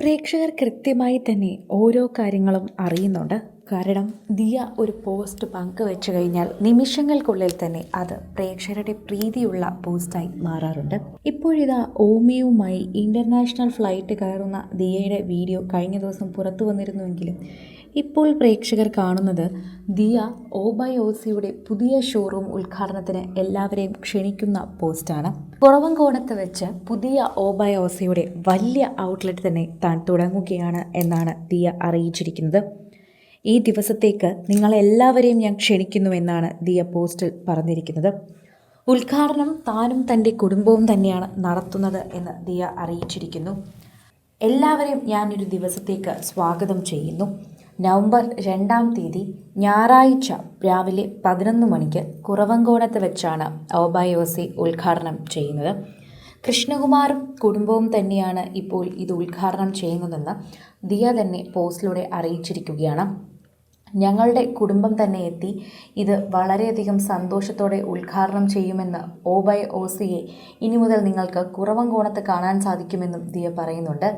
പ്രേക്ഷകർ കൃത്യമായി തന്നെ ഓരോ കാര്യങ്ങളും അറിയുന്നുണ്ട്. കാരണം ദിയ ഒരു പോസ്റ്റ് പങ്കുവെച്ചു കഴിഞ്ഞാൽ നിമിഷങ്ങൾക്കുള്ളിൽ തന്നെ അത് പ്രേക്ഷകരുടെ പ്രീതിയുള്ള പോസ്റ്റായി മാറാറുണ്ട്. ഇപ്പോഴിതാ ഓമിയുമായി ഇന്റർനാഷണൽ ഫ്ലൈറ്റ് കയറുന്ന ദിയയുടെ വീഡിയോ കഴിഞ്ഞ ദിവസം പുറത്തു വന്നിരുന്നുവെങ്കിലും ഇപ്പോൾ പ്രേക്ഷകർ കാണുന്നത് ദിയ ഓബയോസിയുടെ പുതിയ ഷോറൂം ഉദ്ഘാടനത്തിന് എല്ലാവരെയും ക്ഷണിക്കുന്ന പോസ്റ്റാണ്. കുറവങ്കോണത്ത് വെച്ച് പുതിയ ഓബയോസിയുടെ വലിയ ഔട്ട്ലെറ്റ് തന്നെ താൻ തുടങ്ങുകയാണ് എന്നാണ് ദിയ അറിയിച്ചിരിക്കുന്നത്. ഈ ദിവസത്തേക്ക് നിങ്ങളെല്ലാവരെയും ഞാൻ ക്ഷണിക്കുന്നുവെന്നാണ് ദിയ പോസ്റ്റിൽ പറഞ്ഞിരിക്കുന്നത്. ഉദ്ഘാടനം താനും തന്റെ കുടുംബവും തന്നെയാണ് നടത്തുന്നത് എന്ന് ദിയ അറിയിച്ചിരിക്കുന്നു. എല്ലാവരെയും ഞാനൊരു ദിവസത്തേക്ക് സ്വാഗതം ചെയ്യുന്നു. നവംബർ രണ്ടാം തീയതി ഞായറാഴ്ച രാവിലെ പതിനൊന്ന് മണിക്ക് കുറവങ്കോണത്ത് വെച്ചാണ് ഔബായോസി ഉദ്ഘാടനം ചെയ്യുന്നത്. കൃഷ്ണകുമാറും കുടുംബവും തന്നെയാണ് ഇപ്പോൾ ഇത് ഉദ്ഘാടനം ചെയ്യുന്നതെന്ന് ദിയ തന്നെ പോസ്റ്റിലൂടെ അറിയിച്ചിരിക്കുകയാണ്. ഞങ്ങളുടെ കുടുംബം തന്നെ എത്തി ഇത് വളരെയധികം സന്തോഷത്തോടെ ഉദ്ഘാടനം ചെയ്യുമെന്ന് ഓബൈ ഓസിയെ ഇനി മുതൽ നിങ്ങൾക്ക് കുറവങ്കോണത്ത് കാണാൻ സാധിക്കുമെന്നും ദിയ പറയുന്നുണ്ട്.